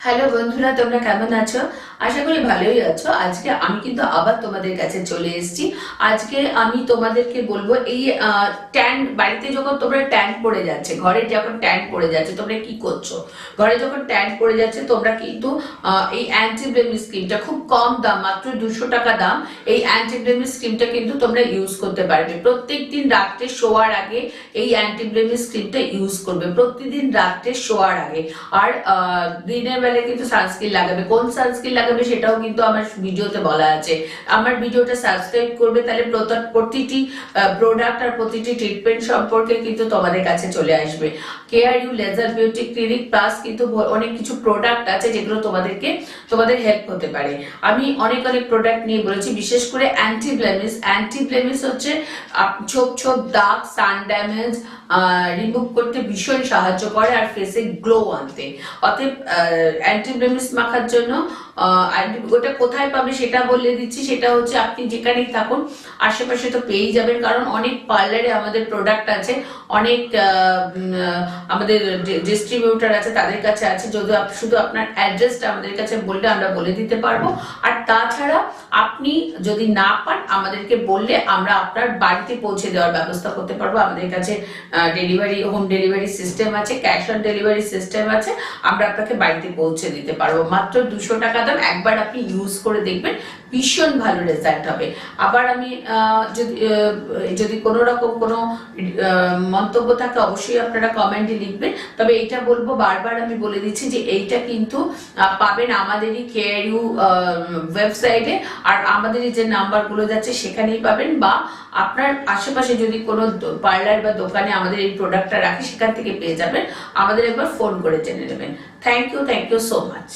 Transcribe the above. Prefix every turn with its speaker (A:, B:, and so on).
A: Hello বন্ধুরা, তোমরা কেমন আছো? আশা করি ভালোই আছো। আজকে আমি কিন্তু আবার তোমাদের কাছে চলে এসেছি। আজকে আমি তোমাদেরকে বলব, এই ট্যান বাড়িতে যখন তোমরা ট্যান পড়ে যাচ্ছে, ঘরে যখন ট্যান পড়ে যাচ্ছে, তোমরা কি করছ? ঘরে যখন ট্যান পড়ে যাচ্ছে, তোমরা কিন্তু এই অ্যান্টিব্লেমিক স্কিমটা খুব কম দাম, মাত্র দুশো টাকা দাম, এই অ্যান্টিব্লেমিক স্কিমটা কিন্তু তোমরা ইউজ করতে পারবে। প্রত্যেক দিন রাত্রে শোয়ার আগে এই অ্যান্টিব্লেমিক স্কিমটা ইউজ করবে, প্রতিদিন রাত্রে শোয়ার আগে। আর দিনের বেলায় কিন্তু সানস্ক্রিন লাগাবে। কোন সানস্ক্রিন লাগাবে সেটাও কিন্তু আমার ভিডিওতে বলা আছে। আমার ভিডিওটা সাবস্ক্রাইব করবে, তাহলে প্রতিটি প্রোডাক্ট আর প্রতিটি ট্রিটমেন্ট সম্পর্কে কিন্তু তোমাদের কাছে চলে আসবে। Care you laser beauty clinic plus কিন্তু অনেক কিছু প্রোডাক্ট আছে যেগুলো তোমাদেরকে, তোমাদের হেল্প হতে পারে। আমি অনেক অনেক প্রোডাক্ট নিয়ে বলেছি, বিশেষ করে অ্যান্টি ব্লেমিস অ্যান্টি ব্লেমিস হচ্ছে ছোপ ছোপ, দাগ সান ড্যামেজ রিমুভ করতে ভীষণ সাহায্য করে আর ফেসে গ্লো আনতে। অতএব অ্যান্টি ব্লেমিস মাখার জন্য ওটা কোথায় পাবে সেটা বলে দিচ্ছি, সেটা হচ্ছে আপনি যেখানেই থাকুন, আশেপাশে তো পেয়েই যাবেন, কারণ অনেক পার্লারে আমাদের প্রোডাক্ট আছে, অনেক আমাদের ডিস্ট্রিবিউটার আছে, তাদের কাছে আছে যদি শুধু আপনার অ্যাড্রেসটা আমাদের কাছে বললে আমরা বলে দিতে পারব। আর তাছাড়া আপনি যদি না পান আমাদেরকে বললে আমরা আপনার বাড়িতে পৌঁছে দেওয়ার ব্যবস্থা করতে পারব। আমাদের কাছে ডেলিভারি হোম ডেলিভারি সিস্টেম আছে ক্যাশ অন ডেলিভারি সিস্টেম আছে, আমরা আপনাকে বাড়িতে পৌঁছে দিতে পারব। মাত্র দুশো টাকা দাম একবার আপনি ইউজ করে দেখবেন, ভীষণ ভালো রেজাল্ট হবে। আবার আমি যদি যদি কোনো রকম কোনো মন্তব্য থাকে, অবশ্যই আপনারা কমেন্টে লিখবেন। তবে এটা বলব, বারবার আমি বলে দিচ্ছি যে এইটা কিন্তু পাবেন আমাদেরই কেয়ার ইউ ওয়েবসাইটে আর আমাদের যে নাম্বারগুলো যাচ্ছে সেখানেই পাবেন বা আপনার আশেপাশে যদি কোনো পার্লার বা দোকানে আমাদের এই প্রোডাক্টটা রাখে, সেখান থেকে পেয়ে যাবেন। আমাদের একবার ফোন করে জেনে নেবেন। Thank you thank you so much